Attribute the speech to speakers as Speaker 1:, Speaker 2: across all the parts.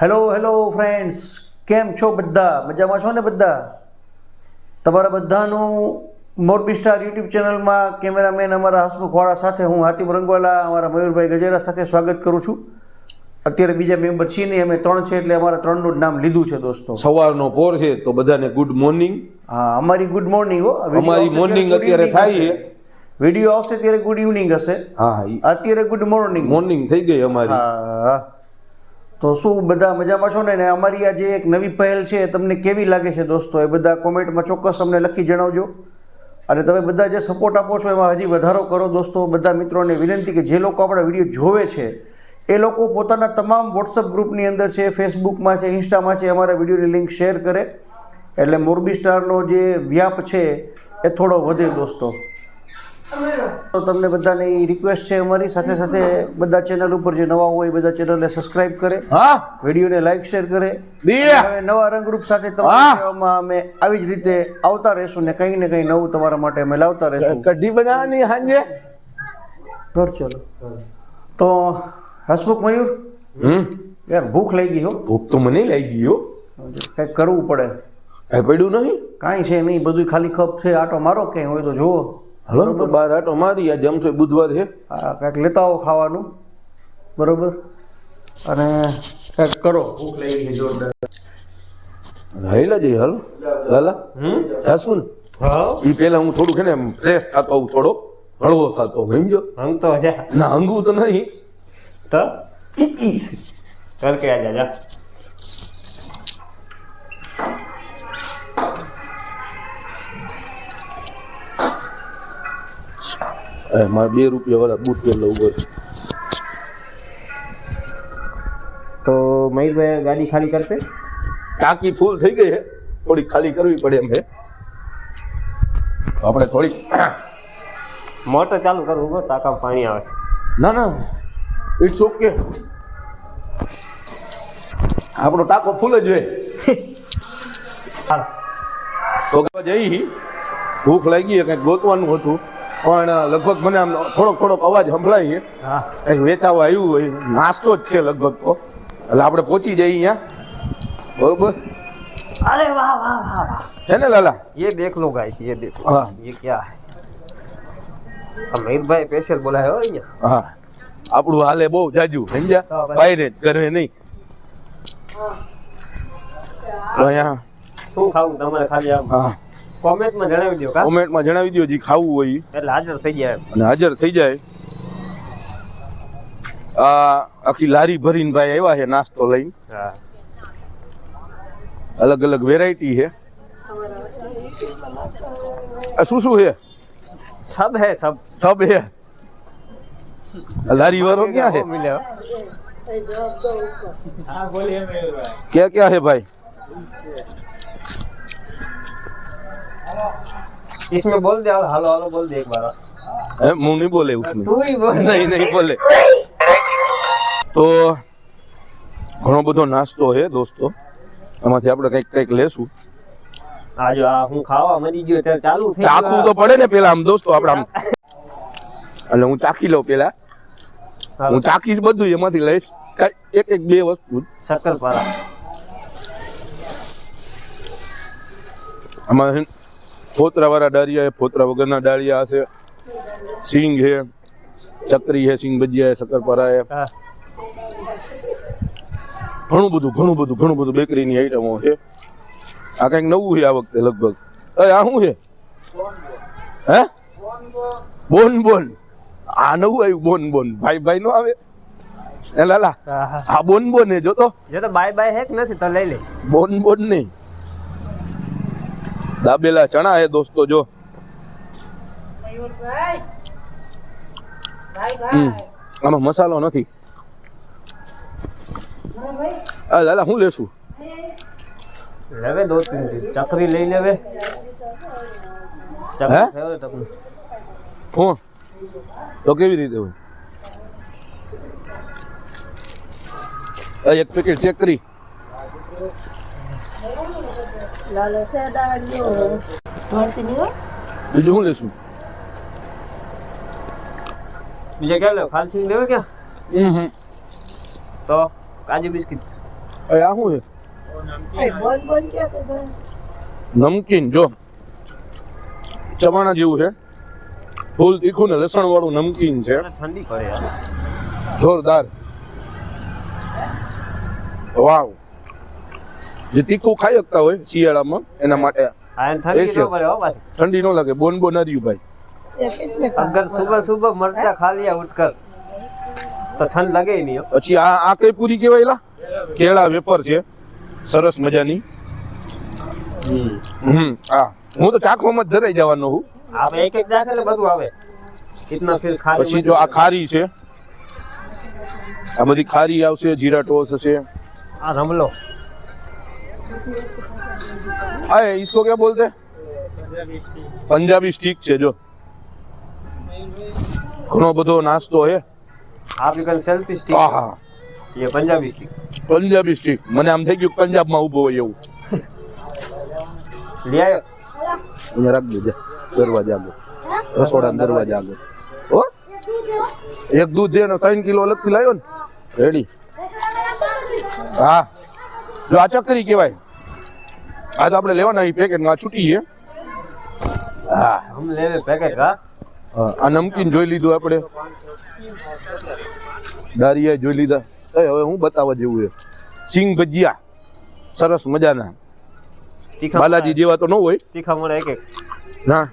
Speaker 1: Hello hello friends કેમ છો બધા? મજામાં છો ને બધા? તમારા બધાનું મોરબી સ્ટાર યુટ્યુબ ચેનલમાં કેમેરામેન અમારા હસમુખવાળા સાથે હું હાતિમ રંગવાલા અમારા મયુરભાઈ ગજેરા સાથે સ્વાગત કરું છું. અત્યારે બીજા મેમ્બર છીએ નહીં અમે ત્રણ છે એટલે અમારા ત્રણનું નામ લીધું છે દોસ્તો.
Speaker 2: સવારનો પોર છે તો બધાને ગુડ મોર્નિંગ
Speaker 1: હા અમારી ગુડ મોર્નિંગ હો.
Speaker 2: અમારી મોર્નિંગ અત્યારે થાય છે.
Speaker 1: વીડિયો આવશે ત્યારે ગુડ ઇવનિંગ હશે.
Speaker 2: હા
Speaker 1: અત્યારે ગુડ મોર્નિંગ
Speaker 2: મોર્નિંગ થઈ ગઈ અમારી.
Speaker 1: હા. તો શું બધા મજામાં છો ને? અમારી આ જે એક નવી પહેલ છે તમને કેવી લાગે છે દોસ્તો? એ બધા કોમેન્ટમાં ચોક્કસ અમને લખી જણાવજો. અને તમે બધા જે સપોર્ટ આપો છો, એમાં હજી વધારો કરો દોસ્તો. બધા મિત્રોને વિનંતી કે જે લોકો આપણા વીડિયો જોવે છે, એ લોકો પોતાના તમામ વોટ્સઅપ ગ્રુપની અંદર છે ફેસબુકમાં છે ઇન્સ્ટામાં છે, અમારા વિડીયોની લિંક શેર કરે. એટલે મોરબી સ્ટારનો જે વ્યાપ છે, એ થોડો વધે દોસ્તો. તો તમને બધાને રિક્વેસ્ટ છે અમારી. સાથે સાથે બધા ચેનલ ઉપર જે નવા હોય એ બધા ચેનલને સબસ્ક્રાઇબ કરે.
Speaker 2: હા.
Speaker 1: વિડીયોને લાઈક શેર કરે. હવે નવા રંગરૂપ સાથે તમારા અમે આવી જ રીતે આવતા રહેશું ને કંઈ ને કંઈ નવું તમારા માટે અમે લાવતા રહેશું.
Speaker 2: કઢી બનાવવાની સાંજે?
Speaker 1: ઘર ચલો. તો હસમુખ મયુર?
Speaker 2: હમ?
Speaker 1: યાર ભૂખ લાગી હો.
Speaker 2: ભૂખ તો મને લાગી હો.
Speaker 1: કંઈક કરવું પડે.
Speaker 2: એ પડ્યું નહીં?
Speaker 1: કાંઈ છે નહીં બધું ખાલી ખપ છે આટો મારો ક્યાંય હોય તો જુઓ.
Speaker 2: હલો? તો બાર આટો મારી આજે જમશે બુધવાર છે.
Speaker 1: આ કંઈક લેતા આવો ખાવાનું. બરોબર? અને કંઈક કરો. ભૂખ લાગી છે જોરદાર.
Speaker 2: હાઈલા જઈ હાલ. લાલા જાસુન
Speaker 3: હા.
Speaker 2: એ પેલા હું થોડું છે ને ફ્રેશ થતો આવું થોડો. હળવો થતો સમજો?
Speaker 3: હંગતો તો છે
Speaker 2: ના હંગવું તો નહીં.
Speaker 3: તો? કરકે આજા જા.
Speaker 2: મારે બે રૂપિયા વાળા બૂટ પહેર લઉં હોય
Speaker 3: તો મયુરભાઈ ગાડી ખાલી કરશે?
Speaker 2: ટાંકી ફૂલ થઈ ગઈ છે. થોડી ખાલી કરવી પડે એમ છે. તો આપણે થોડીક
Speaker 3: મોટર ચાલુ કરવું હોય ટાંકા પાણી આવે.
Speaker 2: ના ના. ઇટ્સ ઓકે આપણો ટાંકો ફૂલ જ હોય તો જઈ. ભૂખ લાગી કંઈક ગોતવાનું હતું. પણ લગભગ મને આમ થોડોક થોડોક અવાજ સંભળાય છે. વેચાવા આવ્યું હોય નાસ્તો જ છે લગભગ તો એટલે આપણે પહોંચી જઈએ અહીંયા. બરોબર?
Speaker 3: અરે વાહ વાહ વાહ વાહ.
Speaker 2: હે ને લાલા?
Speaker 3: એ देख लो गाइस એ देखो
Speaker 2: हाँ।
Speaker 3: ये क्या है અમિતભાઈ સ્પેશિયલ બોલાયો અહીંયા.
Speaker 2: હા. આપણું હાલે બહુ જાજુ સમજ્યા? ભાઈ જ ઘરે નહીં. અહીંયા
Speaker 3: શું ખાવું તમારે ખાલી આમ?
Speaker 2: હા.
Speaker 3: કોમેન્ટમાં જણાવી દો કા
Speaker 2: કોમેન્ટમાં જણાવી દો જે ખાવું હોય ઈ.
Speaker 3: એટલે હાજર થઈ જાય એમ.
Speaker 2: અને હાજર થઈ જાય આ આખી લારી ભરીને ભાઈ આવ્યા છે નાસ્તો લઈને
Speaker 3: હા
Speaker 2: અલગ અલગ વેરાયટી છે આ શું શું છે
Speaker 3: સબ હે સબ
Speaker 2: સબ છે આ લારી વાળો ક્યાં છે
Speaker 3: મિલે હો.
Speaker 2: क्या क्या है भाई
Speaker 3: इसमें बोल दे हालो हालो बोल दे एक बार
Speaker 2: है मुंह नहीं बोले उसमें
Speaker 3: તું ही બોલ
Speaker 2: નહીં નહીં બોલે તો ઘણો બધો નાસ્તો છે દોસ્તો એમાંથી આપણે કંઈક કંઈક લેશું
Speaker 3: આ જો આ હું ખાવા મરી ગયો ત્યારે ચાલુ થઈ ગયું
Speaker 2: ચાખવું તો પડે ને પેલા આમ દોસ્તો આપણે આમ એટલે હું ચાખી લઉં પેલા
Speaker 3: હાલો.
Speaker 2: હું ચાખીશ બધું એમાંથી લઈશ કાંઈ એક એક બે વસ્તુ
Speaker 3: શક્કરપારા
Speaker 2: આમાં ફોતરા વાળા ડાળિયા ફોતરા વગરના ડાળિયા છે સિંગ છે ચકરી છે સિંગ ભજીયા છે શક્કરપારા છે ઘણું બધું ઘણું બધું ઘણું બધું બેકરીની આઈટમો છે. આ કંઈક નવું છે આ વખતે લગભગ. અરે આ શું છે? હે? બોન બોન. આ નવું આવ્યું બોન બોન. ભાઈ ભાઈ નો આવે? એ લાલા આ બોન બોન હે જોતો.
Speaker 3: જો તો બાય બાય હે નથી તો લઈ લે.
Speaker 2: બોન બોન નહીં. દાબેલા ચણા હે દોસ્તો જો. આમાં મસાલો નથી. આ લાલા હું લેશું?
Speaker 3: લેવે દો તીન ચકરી લઈ લેવે. ચકરી
Speaker 2: હું? તો કેવી રીતે એક પેકેટ ચેક કરી
Speaker 4: લાલો સેદાડ્યો મળતી નહીં હો.
Speaker 2: બીજું શું લેશું?
Speaker 3: બીજા ક્યાં લેવો ખાલસી લેવો ક્યાં?
Speaker 2: હમ
Speaker 3: તો કાજુ બિસ્કિટ.
Speaker 2: એ આ શું છે? નમકીન જો. ચવાણા જેવું છે. ફૂલ તીખું ને લસણ વાળું નમકીન છે.
Speaker 3: ઠંડી પડે
Speaker 2: જોરદાર. વાવ. જે તીખું ખાઈ શકતા હોય શિયાળામાં એના માટે
Speaker 3: ઠંડી ન
Speaker 2: લાગે બોન બોન હર્યું ભાઈ.
Speaker 3: અગર સુબહ સુબહ મરચા ખા ઉઠકર તો ઠંડ લાગે નહીં
Speaker 2: પછી આ આ કઈ પૂરી કહેવાય લા કેળા વેપર છે સરસ મજાની. હમ. આ. હું તો ચાખવામાં જ ધરાઈ જવાનો હું
Speaker 3: આપણે એક એક દાખલે બધું આવે. કિતના ફીલ ખારી
Speaker 2: પછી જો આ ખારી છે આ બધી ખારી આવશે જીરા ટોસ હશે.
Speaker 3: આ રમલો.
Speaker 2: આ इसको क्या बोलते हैं પંજાબી સ્ટીક છે જો ઘણો બધો નાસ્તો હે
Speaker 3: आप इकन सेल्फी स्टिक
Speaker 2: આહા
Speaker 3: ये पंजाबी स्टिक
Speaker 2: પંજાબી સ્ટીક મને આમ થઈ ગયું પંજાબમાં ઊભો હોય એવું
Speaker 3: ले आयो
Speaker 2: અહીંયા રાખ દેજે દરવાજા આગળ રસોડા દરવાજા આગળ હો એક દૂધ દે ને ત્રણ કિલો અલગથી લાવ્યો ને રેડી હા લાચકરી કહેવાય. આ તો આપણે લેવાના એ પેકેટમાં છૂટી છે હા
Speaker 3: લેવે પેકેટ
Speaker 2: હા. આ નમકીન જોઈ લીધું આપણે. દારિયા જોઈ લીધા. એ હવે હું બતાવવા જેવું છે. સિંગ ભજીયા. સરસ મજાના. બાલાજી જેવા તો ન હોય.
Speaker 3: તીખા મોળા એક એક.
Speaker 2: ના.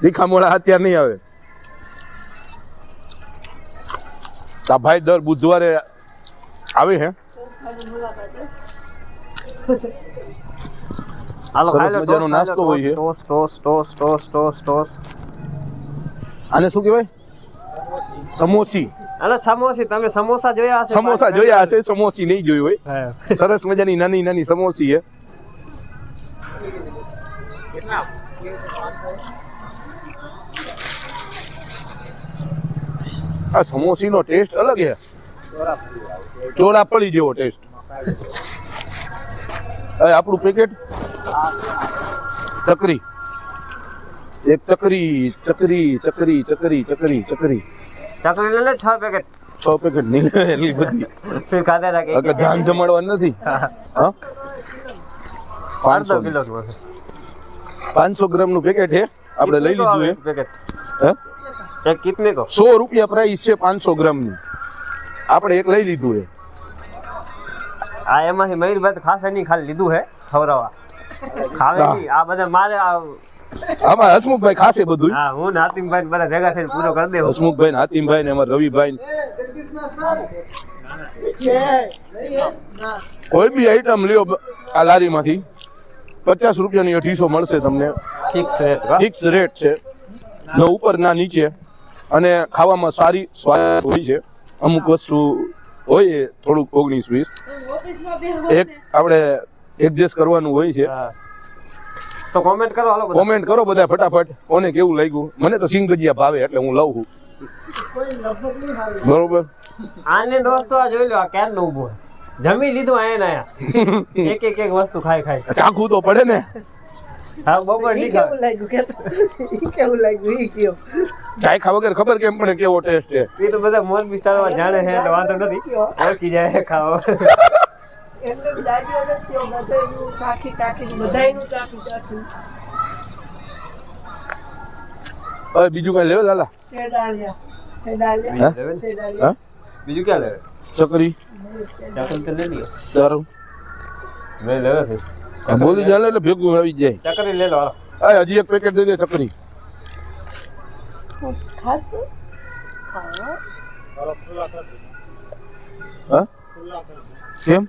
Speaker 2: તીખા મોળા અત્યારે નહીં આવે. તા ભાઈ દર બુધવારે આવે હે.
Speaker 3: હાલો
Speaker 2: સરસ મજાનો નાસ્તો હોય છે.
Speaker 3: Toast toast toast toast toast toast
Speaker 2: આને શું કહેવાય? સમોસી.
Speaker 3: અને સમોસી. તમે સમોસા જોયા હશે
Speaker 2: સમોસા જોયા હશે સમોસી નહીં જોયું હોય. સરસ મજાની નાની નાની સમોસી છે. આ સમોસીનો ટેસ્ટ અલગ છે. ચોરાપળી જેવો ટેસ્ટ. આપણું પેકેટ? ચકરી. એક ચકરી ચકરી ચકરી ચકરી ચકરી ચકરી.
Speaker 3: ચકરી લે લે છ પેકેટ.
Speaker 2: છ પેકેટ નહીં એટલી બધી.
Speaker 3: ફિર ખાતે રાખે
Speaker 2: એટલે જાન જમાડવા નથી? હા? પાંચસો
Speaker 3: કિલો
Speaker 2: પાંચસો ગ્રામનું પેકેટ હે આપણે લઈ લીધું હે
Speaker 3: પેકેટ?
Speaker 2: હે?
Speaker 3: કેટલે કિતને કો
Speaker 2: સો રૂપિયા પ્રાઇસ છે પાંચસો ગ્રામની આપણે એક લઈ લીધું છે
Speaker 3: આ એમાંથી મયુરભાઈ ખાસ એની ખાલી લીધું હે ખવરાવા ખાવે નહીં. આ બધા મારે આ
Speaker 2: આમાં હસમુખભાઈ ખાસે બધું
Speaker 3: હા હું બધા ભેગા થઈને પૂરો કરી દેવો.
Speaker 2: હસમુખભાઈ ને હાતિમભાઈ ને અમારા રવિભાઈ કોઈ બી આઈટમ લ્યો આ લારીમાંથી. પચાસ રૂપિયાની અઢીસો મળશે તમને.
Speaker 3: ફિક્સ રેટ
Speaker 2: ફિક્સ રેટ છે. ના ઉપર ના નીચે. અને ખાવામાં સારી સ્વાદ હોય છે. અમુક વસ્તુ હોય થોડુંક ઓગણીસ વીસ. એક આપણે એડજસ્ટ કરવાનું હોય છે.
Speaker 3: તો કોમેન્ટ કરો હાલો
Speaker 2: કોમેન્ટ કરો બધા ફટાફટ કોને કેવું લાગ્યું? મને તો સિંગ ગજિયા ભાવે એટલે હું લઉં છું. બરોબર?
Speaker 3: આને દોસ્તો આ જોઈ લો આ ક્યાં નું ઊભો જમી લીધું આયા ને આયા. એક એક એક વસ્તુ ખાઈ ખાઈ
Speaker 2: ચાખું તો પડે ને.
Speaker 3: હા બપોર
Speaker 4: ઈ કેવું લાગ્યું કે ઈ કેવું લાગ્યું? ઈ કયો
Speaker 2: ચાખા વગર ખબર કેમ પડે કેવો ટેસ્ટ છે?
Speaker 3: એ તો બધા મોર વિસ્તારમાં જાણે છે એટલે વાંધો નથી. ઓળખી જાય ખાઓ
Speaker 4: એટલે દાદીઓ નથી બધાયનું ચાખી ચાખી બધાયનું ચાખી ચાખી
Speaker 2: હવે બીજું કઈ લેવો લાલા?
Speaker 3: બીજું ક્યાં લેવે?
Speaker 2: છોકરી
Speaker 3: મેં લેવે ફિર
Speaker 2: બોલી ચાલે એટલે ભેગું આવી જાય.
Speaker 3: ચકરી લે લો
Speaker 2: આ હજી એક પેકેટ દઈ દે ચકરી.
Speaker 4: ખાસ તો? હા
Speaker 2: હા? કેમ?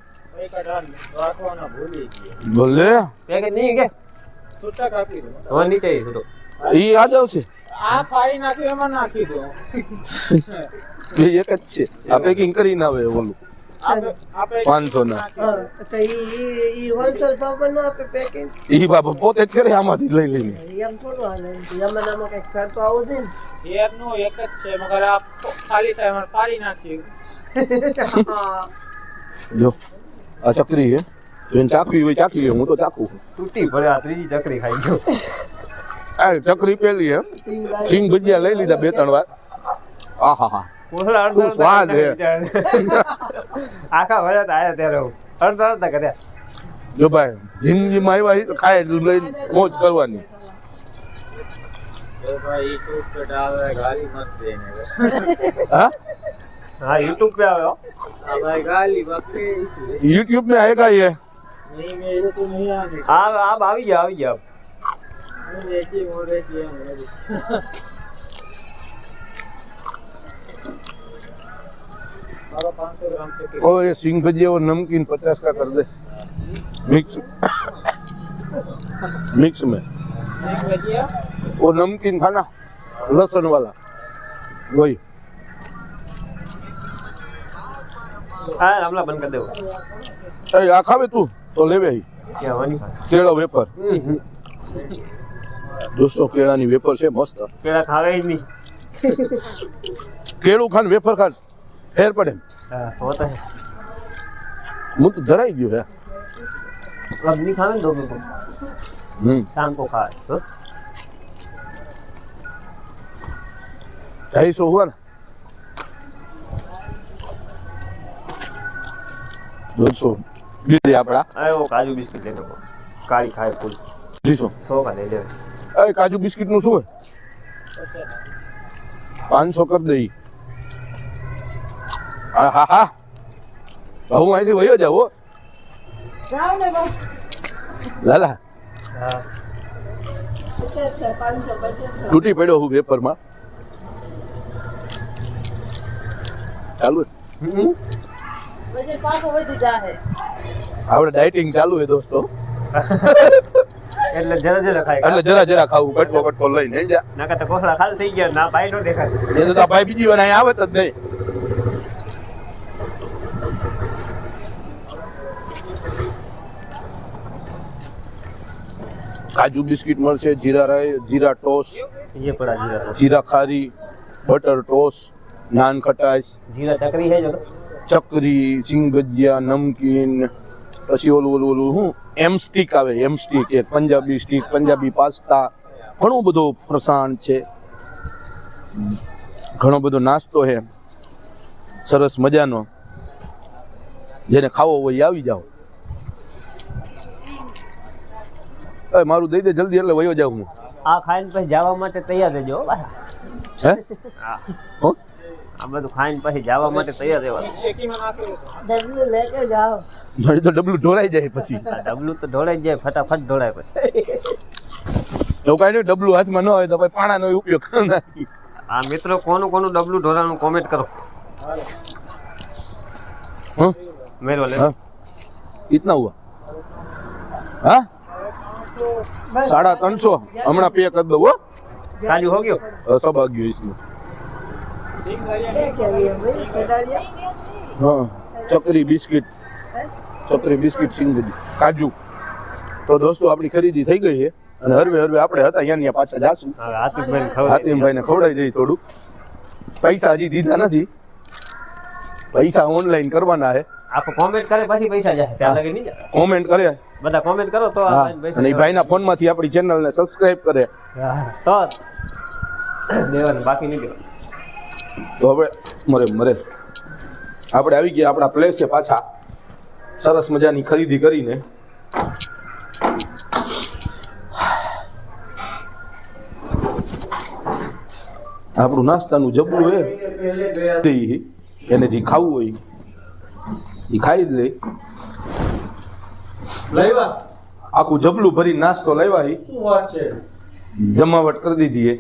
Speaker 2: ભલે.
Speaker 3: પેકેટ નહીં કે? હવે નીચે ઈ છૂટો
Speaker 2: ઈ આજ આવશે.
Speaker 5: આ ફાડી નાખ્યું એમાં નાખી દો.
Speaker 2: બે એક જ છે. આ પેકિંગ કરીને આવે ઓલું. પાંચસો ના.
Speaker 4: હા, ઈ ઈ ઈ હોલસેલ ભાવમાં ન આપે પેકિંગ
Speaker 2: ઈ બાપા પોતે જ કરે આમાંથી લઈ લઈને.
Speaker 5: જ છે મગર આ
Speaker 4: હા.
Speaker 2: ચકરી છે. જો એને હોય ચાકી હું તો ચાકું
Speaker 3: તૂટી ભલે આ ત્રીજી ચકરી ખાઈ ગયો.
Speaker 2: આ ચકરી પેલી હે સિંગ ભજીયા લઈ લીધા બે ત્રણ વાર. આહા હા
Speaker 3: ઓલા અડધો
Speaker 2: શું સ્વાદ હે.
Speaker 3: આખા વળ્યા આયા ત્યારે હું અડધા અડધા કર્યા
Speaker 2: જો ભાઈ જિંદગીમાં આવ્યા છીએ તો ખાય એટલું લઈને મોજ કરવાની
Speaker 5: तो भाई यूट्यूब पे डाल रहा है गाली मत देने
Speaker 2: હા
Speaker 3: હા યુટ્યુબ पे આવે હો
Speaker 5: हाँ भाई गाली मत दे इसलिए
Speaker 2: યુટ્યુબ में आएगा ये
Speaker 5: नहीं मेरे को नहीं आने
Speaker 3: આ આ આવી ગયા આવી ગયા
Speaker 2: और ये सिंग भजिया और नमकीन पचास का कर दे मिक्स मिक्स में
Speaker 5: एक भजिया
Speaker 2: वो नमकीन खाना लहसुन वाला वही
Speaker 3: હા રામલા બંધ કરી દેવો
Speaker 2: ए आ खावे तू तो लेवे ही
Speaker 3: ક્યાં વાની
Speaker 2: કેળા વેફર દોસ્તો કેળાની વેફર છે મસ્ત
Speaker 3: પેલા ખાવે જ નહીં
Speaker 2: કેળું ખાન વેફર ખાન ફેર પડે
Speaker 3: હું
Speaker 2: તો ધરાઈ ગયો હે.
Speaker 3: अब नहीं खाना दो मेरे को शाम को खा तो
Speaker 2: ढाई सौ हुआ ना આપડા
Speaker 3: આયો કાજુ બિસ્કિટ લઈ લેતો કાળી ખાય ફૂલ.
Speaker 2: ત્રીસો.
Speaker 3: સો કા લઈ
Speaker 2: લે કાજુ બિસ્કિટનું શું હોય? પાંચસો કરી દઈએ. હા હા હા. હું અહીંથી વયો જાવ લાલા. તૂટી પડ્યો હું પેપરમાં. ચાલુ છે?
Speaker 4: વજન પાછો વધી જાહે.
Speaker 2: આપણે ડાયટિંગ ચાલુ છે દોસ્તો.
Speaker 3: એટલે જરા જરા ખાય
Speaker 2: એટલે જરા જરા ખાવું કટકો કટકો લઈને જા.
Speaker 3: નાકા તો કોસળા ખાલી થઈ ગયા ના ભાઈ નો દેખાય.
Speaker 2: એ તો ભાઈ બીજી વાર આવે આવત જ નહીં. કાજુ બિસ્કિટ મળશે જીરા રાય જીરા ટોસ જીરા ખારી બટર ટોસ નાન ખટાશ
Speaker 3: જીરા
Speaker 2: ચકરી છે સિંગ ભજીયા નમકીન પછી ઓલું ઓલું ઓલું હું એમ સ્ટીક આવે એમ સ્ટીક એક પંજાબી સ્ટીક પંજાબી પાસ્તા ઘણો બધો ફરસાણ છે. ઘણો બધો નાસ્તો છે. સરસ મજાનો. જેને ખાવો હોય આવી જાઓ. મારું દઈ દે જલ્દી એટલે વયો જાઉં હું.
Speaker 3: આ ખાઈને પછી જવા માટે તૈયાર રહેજો હે આ બધું ખાઈને પછી જવા માટે તૈયાર રહેવાનું.
Speaker 4: લેકે જાઓ.
Speaker 2: મારી તો ડબલું ઢોળાઈ જાય પછી.
Speaker 3: ડબલું તો ઢોળાઈ જાય ફટાફટ ઢોળાય પછી.
Speaker 2: એવું કાંઈ નહીં ડબલું હાથમાં ન હોય તો પછી પાણાનો ઉપયોગ કરી
Speaker 3: આ મિત્રો કોનું કોનું ડબલું ઢોળાનું કોમેન્ટ કરો. મેરો લે.
Speaker 2: ઇતના હુઆ. હા? સાડા ત્રણસો. હમણાં પે કરી દઉં હો.
Speaker 3: ખાલી હો ગયો?
Speaker 4: સબ આ
Speaker 2: ગયું ચકરી બિસ્કિટ. ચકરી બિસ્કિટ સિંગડી. કાજુ. તો દોસ્તો આપણી ખરીદી થઈ ગઈ છે. અને હરવે હરવે આપણે હતા અહીંયા પાછા જાશું.
Speaker 3: હાતિમભાઈ
Speaker 2: ને ખવડાવી દઈએ. થોડું. પૈસા હજી દીધા નથી. પૈસા ઓનલાઈન કરવાના છે.
Speaker 3: આપ કોમેન્ટ કરે પછી પૈસા જાય. ત્યાં લગે નહીં
Speaker 2: કોમેન્ટ કરે.
Speaker 3: બધા કોમેન્ટ કરો તો
Speaker 2: અને ભાઈના ફોનમાંથી આપણી ચેનલને સબસ્ક્રાઇબ કરે.
Speaker 3: તો દેવાનું બાકી નહીં દેવાનું
Speaker 2: તો હવે મરે મરે. આપણે આવી ગયા આપણા પ્લેસે પાછા. સરસ મજાની ખરીદી કરીને. આપણું નાસ્તાનું જબલું હે. એને જે ખાવું હોય એ ખાઈ જ લે. આખું જબલું ભરી નાસ્તો લાવ્યા ઈ. જમાવટ કરી દીધી હે.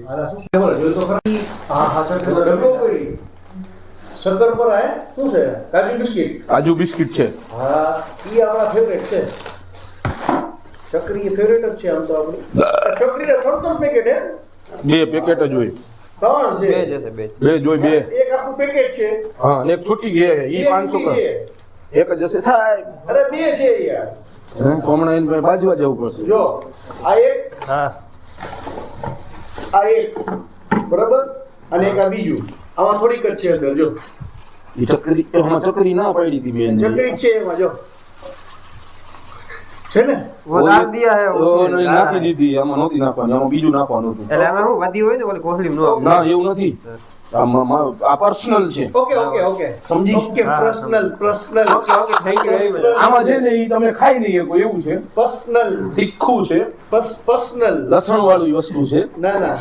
Speaker 1: શક્કર પર હે? શું છે? કાજુ બિસ્કિટ?
Speaker 2: કાજુ બિસ્કિટ છે.
Speaker 1: હા ઈ આપણા ફેવરેટ છે. ચકરી ફેવરેટ જ છે આમ તો આપણી. ચકરી ત્રણ ત્રણ પેકેટ હે?
Speaker 2: બે પેકેટ જ હોય.
Speaker 1: ત્રણ
Speaker 3: બે
Speaker 1: છે
Speaker 3: જશે બે
Speaker 2: બે જ બે.
Speaker 1: એક આખું પેકેટ છે.
Speaker 2: હા એક છૂટી ગઈ એ ઈ
Speaker 1: બે
Speaker 2: પાંચસો
Speaker 1: બીજી છે.
Speaker 2: એક જ હશે. સાહેબ.
Speaker 1: અરે બે છે યાર.
Speaker 2: હું કોમણાઈન ભાઈ જવું પડશે.
Speaker 1: આ બરાબર? અને બીજું. આમાં થોડીક જ છે અંદર જો.
Speaker 2: એ ચકરી એમાં ચકરી ના પડી હતી બેન.
Speaker 1: ચકરી છે એમાં જો. છે ને?
Speaker 2: નાખી દીધી આમાં નહોતી નાખવાની આમાં બીજું નાખવાનું
Speaker 3: એટલે આમાં હું હોય ના
Speaker 2: એવું નથી. આ પર્સનલ છે.
Speaker 1: ઓકે ઓકે ઓકે
Speaker 2: સમજી?
Speaker 3: Okay
Speaker 1: personal personal
Speaker 3: okay okay thank you very much
Speaker 2: આમાં છે ને એ તમે ખાઈ નહીં શકો એવું છે?
Speaker 1: પર્સનલ
Speaker 2: તીખું છે.
Speaker 1: પર્સનલ
Speaker 2: લસણ વાળી વસ્તુ છે.
Speaker 1: ના ના.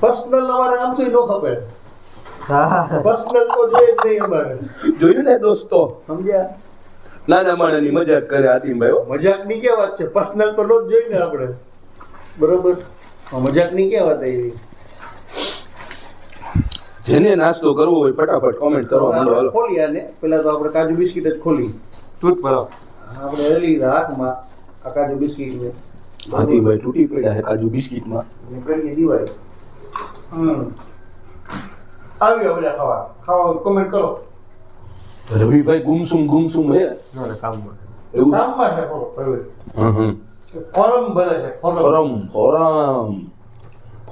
Speaker 1: પર્સનલ અમારે આમ તો ન ખબર પર્સનલ તો જોઈએ જ નહીં અમારે.
Speaker 2: જોયું ને દોસ્તો?
Speaker 1: સમજ્યા?
Speaker 2: નાના માણસની મજાક કરે આતિમભાઈ મજાક
Speaker 1: મજાકની કે વાત છે? પર્સનલ તો નો જ જોઈએ ને આપણે. બરોબર? આ મજાકની કે વાત આવી?
Speaker 2: જેને નાસ્તો કરવો હોય ફટાફટ કોમેન્ટ કરવા માંડો હાલો.
Speaker 1: ખોલી આને. પહેલા તો આપણે કાજુ બિસ્કિટ જ ખોલી.
Speaker 3: તૂટ પડો
Speaker 1: આપણે લઈ લીધા હાથમાં આ કાજુ બિસ્કિટ ને.
Speaker 2: ભાઈ તૂટી પડ્યા છે કાજુ બિસ્કિટમાં.
Speaker 1: કરીએ દિવાળી. હમ. આવ્યો બધા ખાવા. ખાવા કોમેન્ટ કરો.
Speaker 2: રવિભાઈ ગુમસુમ ગુમસુમ હે.
Speaker 3: ના કામમાં
Speaker 2: એવું?
Speaker 1: કામમાં છે
Speaker 2: હમ હમ.
Speaker 1: ફોરમ ભરે છે ફોરમ
Speaker 2: ફોરમ.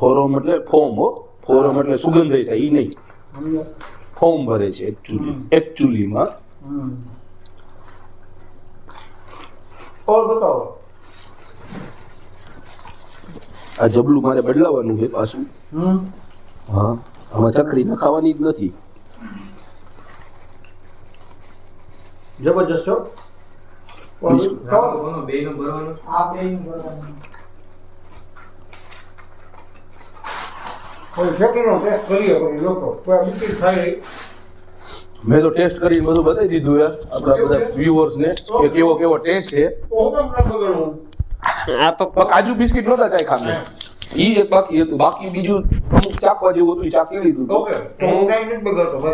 Speaker 2: ફોરમ એટલે ફોર્મ હો. ફોરમ એટલે સુગંધ થાય એ નહીં. ફોર્મ ભરે છે એકચ્યુઅલી એકચ્યુઅલીમાં
Speaker 1: ઓર બતાવો.
Speaker 2: આ જબલું મારે બદલાવાનું છે પાછું.
Speaker 1: હમ.
Speaker 2: હા આમાં ચકરી નખાવાની જ નથી.
Speaker 1: જબરજસ્ત છો
Speaker 2: બીસ-
Speaker 1: ખાઓ.
Speaker 5: આ બેયનું બરાબર.
Speaker 1: કોઈ શેકીનો ટેસ્ટ કરીએ કોઈ લોકો. કોઈ આ બિસ્કિટ
Speaker 2: મેં તો ટેસ્ટ કરીને બધું બતાવી દીધું યાર આપણા બધા વ્યુઅર્સ ને કે કેવો કેવો ટેસ્ટ છે.
Speaker 1: તો હું કેમ ના બગડું
Speaker 3: આ તો
Speaker 2: કાજુ બિસ્કિટ નહોતા ચાય મેં ઈ એક બાકી હતું. બાકી બીજું અમુક ચાખવા જેવું હતું ઈ ચાખી લીધું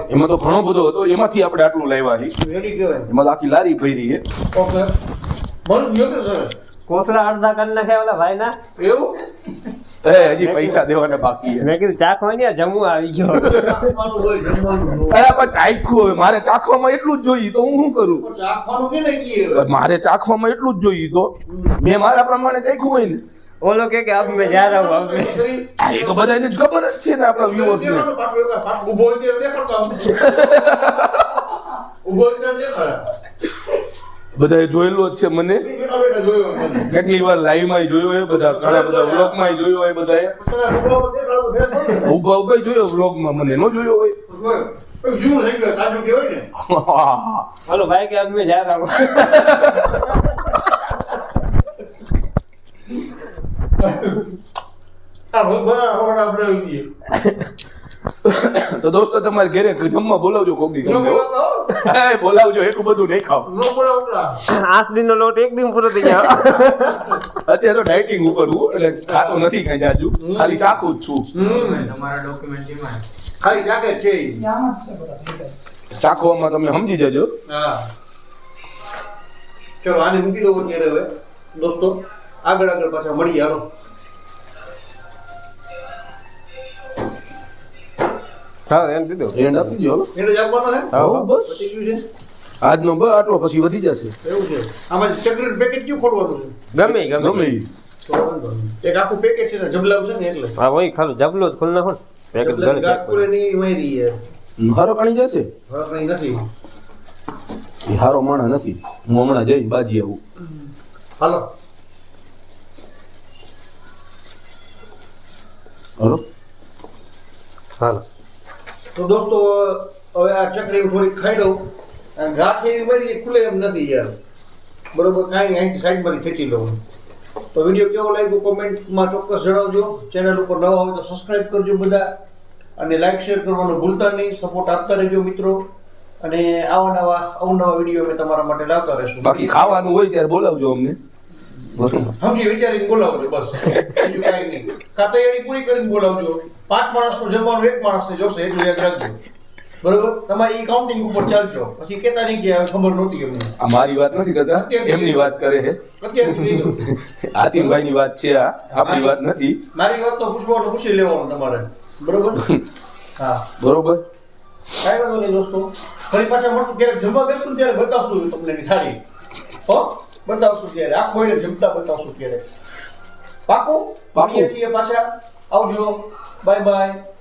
Speaker 2: એમાં તો ઘણો બધો હતો. એમાંથી આપણે આટલું લાવ્યા
Speaker 1: છે.
Speaker 2: એમાં તો આખી લારી ભરી છે.
Speaker 3: કોસરા અડધા કરી નાખ્યા ઓલા ભાઈ ના
Speaker 1: એવું?
Speaker 2: હજી પૈસા દેવાના બાકી
Speaker 3: મેં કીધું ચાખવાની આવી ગયો.
Speaker 2: પણ ચાખ્યું હવે મારે ચાખવામાં એટલું જ જોઈએ તો હું શું કરું? મારે ચાખવામાં એટલું જ જોઈએ તો મેં મારા પ્રમાણે ચાખ્યું હોય ને.
Speaker 3: ઓલો કે કે આપ મે જા રહા
Speaker 1: હું
Speaker 2: આપ એ તો બધાને જ ખબર જ છે ને આપણા વ્યુઅર્સ ને.
Speaker 1: ઊભો હોય દેખાડતો ઊભો હોય દેખાડા.
Speaker 2: બધાએ જોયેલો જ છે મને. કેટલી વાર લાઈવમાં જોયો હોય બધા ઘણા બધા વ્લોગમાં જોયો હોય બધાએ.
Speaker 1: ઊભા
Speaker 2: ઊભા જોયો વ્લોગમાં મને નો જોયો હોય.
Speaker 3: હાલો ભાઈ કે
Speaker 1: આદમી જા
Speaker 2: તો દોસ્તો તમારે ઘરે જમવા બોલાવજો. એ બોલાવજો એટલું બધું નહીં ખાવ
Speaker 3: આઠ દિન નો લોટ એક દિન પૂરો થઈ ગયો.
Speaker 2: અત્યારે તો ડાયટિંગ ઉપર હું એટલે ખાતો નથી કઈ જાજુ. ખાલી ચાખું જ છું.
Speaker 5: તમારા ડોક્યુમેન્ટ
Speaker 1: ખાલી ચાખે છે
Speaker 2: ચાખવામાં તમે સમજી જજો.
Speaker 1: હા. ચલો આને મૂકી દઉં અત્યારે હવે. દોસ્તો આગળ આગળ પાછા મળી હાલો.
Speaker 3: હા એમ દીધું
Speaker 2: એન્ડ આપી દો હાલો.
Speaker 1: એટલે જ હે
Speaker 3: હા,
Speaker 2: બસ. આજનો બસ આટલો પછી વધી જશે.
Speaker 1: એવું છે. આમાં ચોકલેટ પેકેટ ક્યું ખોલવાનું છે?
Speaker 3: ગમે ગમે
Speaker 2: ગમે
Speaker 3: ઈ.
Speaker 2: ઈ.
Speaker 1: તો વાંધો નહીં. એક આખું પેકેટ છે ને છે ને એટલે.
Speaker 3: હા ભાઈ ખાલી જબલો જ ખોલ નાખો ને.
Speaker 1: પેકેટની મારી છે.
Speaker 2: હારો કણી જશે?
Speaker 1: હવે કઈ નથી.
Speaker 2: એ હારો માણસ નથી. હું હમણાં જઈને બાજી આવું.
Speaker 1: હાલો.
Speaker 2: હાલો.
Speaker 3: હાલો.
Speaker 1: તો દોસ્તો, હવે આ ચકરી થોડી ખાઈ અને ગાંઠ એવી મારી ખુલે એમ નથી યાર. બરોબર, કાંઈ અહીં સાઈડમાંથી ખેંચી લઉં. તો વીડિયો કેવો લાગ્યો કોમેન્ટમાં ચોક્કસ જણાવજો. ચેનલ ઉપર નવા હોય તો સબસ્ક્રાઇબ કરજો બધા. અને લાઈક શેર કરવાનું ભૂલતા નહીં. સપોર્ટ આપતા રહેજો મિત્રો. અને આવા નવા અવનવા વીડિયો અમે તમારા માટે લાવતા રહેશું.
Speaker 2: બાકી ખાવાનું હોય ત્યારે બોલાવજો અમને.
Speaker 1: સમજી વિચારીને બોલાવજો બસ. બીજું કાંઈ નહીં. કા તૈયારી પૂરી કરીને બોલાવજો. પાંચ માણસનું જમવાનું એક માણસને જોશે એટલું યાદ રાખજો. બરોબર? તમારે ઈ કાઉન્ટિંગ ઉપર ચાલજો. પછી કેતા નહીં કે ખબર નહોતી એમને
Speaker 2: આ મારી વાત નથી કરતા. એમની વાત કરે છે. આતિમભાઈ ની વાત છે આ. આપણી વાત નથી.
Speaker 1: મારી વાત તો પૂછવાનું પૂછી લેવાનું તમારે. બરોબર? હા.
Speaker 2: બરોબર.
Speaker 1: કાંઈ વાંધો નહીં દોસ્તો. ફરી પાછા મળશું. ક્યારેક જમવા બેસું ત્યારે બતાવશું તમને થાળી હો? બતાવશું ત્યારે આખો એને જમતા બતાવશું ત્યારે પાકું?
Speaker 2: પાકું.
Speaker 1: પાછા. આવજો. Bye bye